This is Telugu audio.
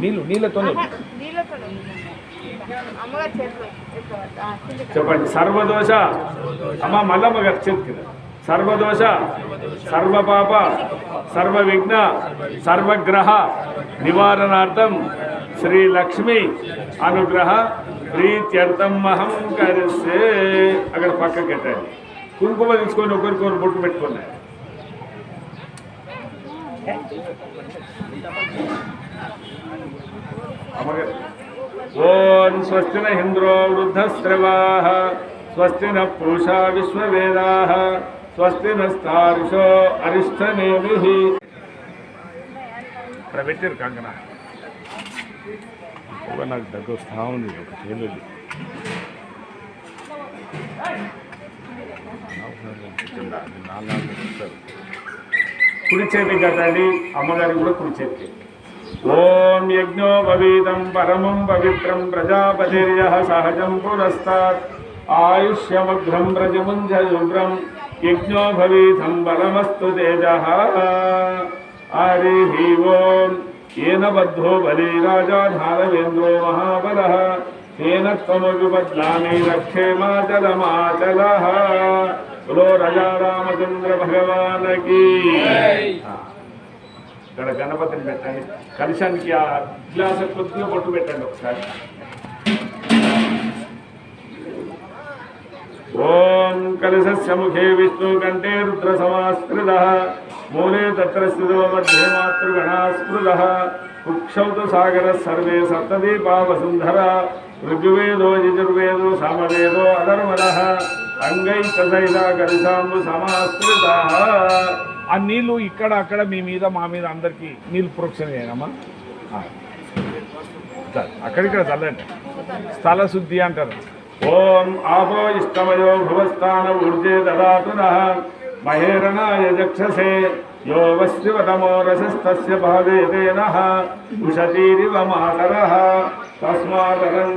నీళ్ళు నీళ్ళతో. చెప్పండి. సర్వదోష. అమ్మ మల్లమ్మ గారు చేతి సర్వదోష. సర్వపాప. సర్వ విఘ్న సర్వగ్రహ. నివారణార్థం శ్రీ లక్ష్మి అనుగ్రహ ప్రీత్యర్థం అహం కరిస్తే. అక్కడ పక్కకి పెట్టండి కుంకుమ తీసుకొని ఒకరికొకరు బొట్టు పెట్టుకున్నాయి ఓం స్వస్తి న ఇంద్రో వృద్ధశ్రవా స్వస్తి న పూషా విశ్వవేదా స్వస్తి నస్తారుషో అరిష్టనేమి ఇక్కడ పెట్టారు కంకణ నాకు దగ్గర వస్తా ఉంది ఒక చేలు కుడి చేతి కదండి అమ్మగారికి కూడా కుడి చేతి ఓం యజ్ఞో భవీతం పరమం పవిత్రం ప్రజాపతిర్య సహజం పురస్తాత్. ఆయుష్యమగ్రం ప్రజముంజయుగ్రం యజ్ఞో భవీతం బలమస్తు తేజ. హరి ఓం. ఏన బద్ధో బలి రాజా ధారవేంద్రో మహాబల. తేన త్వమవి బద్లామి రక్షేమాచలమాచల బలో రజా రామచంద్ర భగవానకి ఇక్కడ గణపతిని పెట్టండి. కలశానికి ఆ గ్లాస్ కొద్దిగా బొట్టు పెట్టండి ఒకసారి. ఓం కలశస్య ముఖే విష్ణు కంఠే రుద్ర సమాస్కృత మూలే తత్ర స్థితో మధ్యే మాతృగణా స్మృత సాగర సర్వే సప్తదీపా వసుంధర ఋగ్వేదో యజుర్వేదో సామవేదో అధర్మద అంగైకసైల కలశాంబు సమాస్కృత ఆ నీళ్ళు ఇక్కడ అక్కడ మీ మీద మా మీద అందరికి నీళ్ళు ప్రోక్షణ చేయనమ్మా. ఆ. చాలు. అక్కడిక్కడ చల్లండి. స్థల శుద్ధి అంటారు. ॐ आपो इष्टमयो भुवस्थान ऊर्जे ददातु नः महेरणाय चक्षसे यो वस्त्रिवतमो रसस्तस्य भावेते उषतीरिव मातरः। तस्मादरन्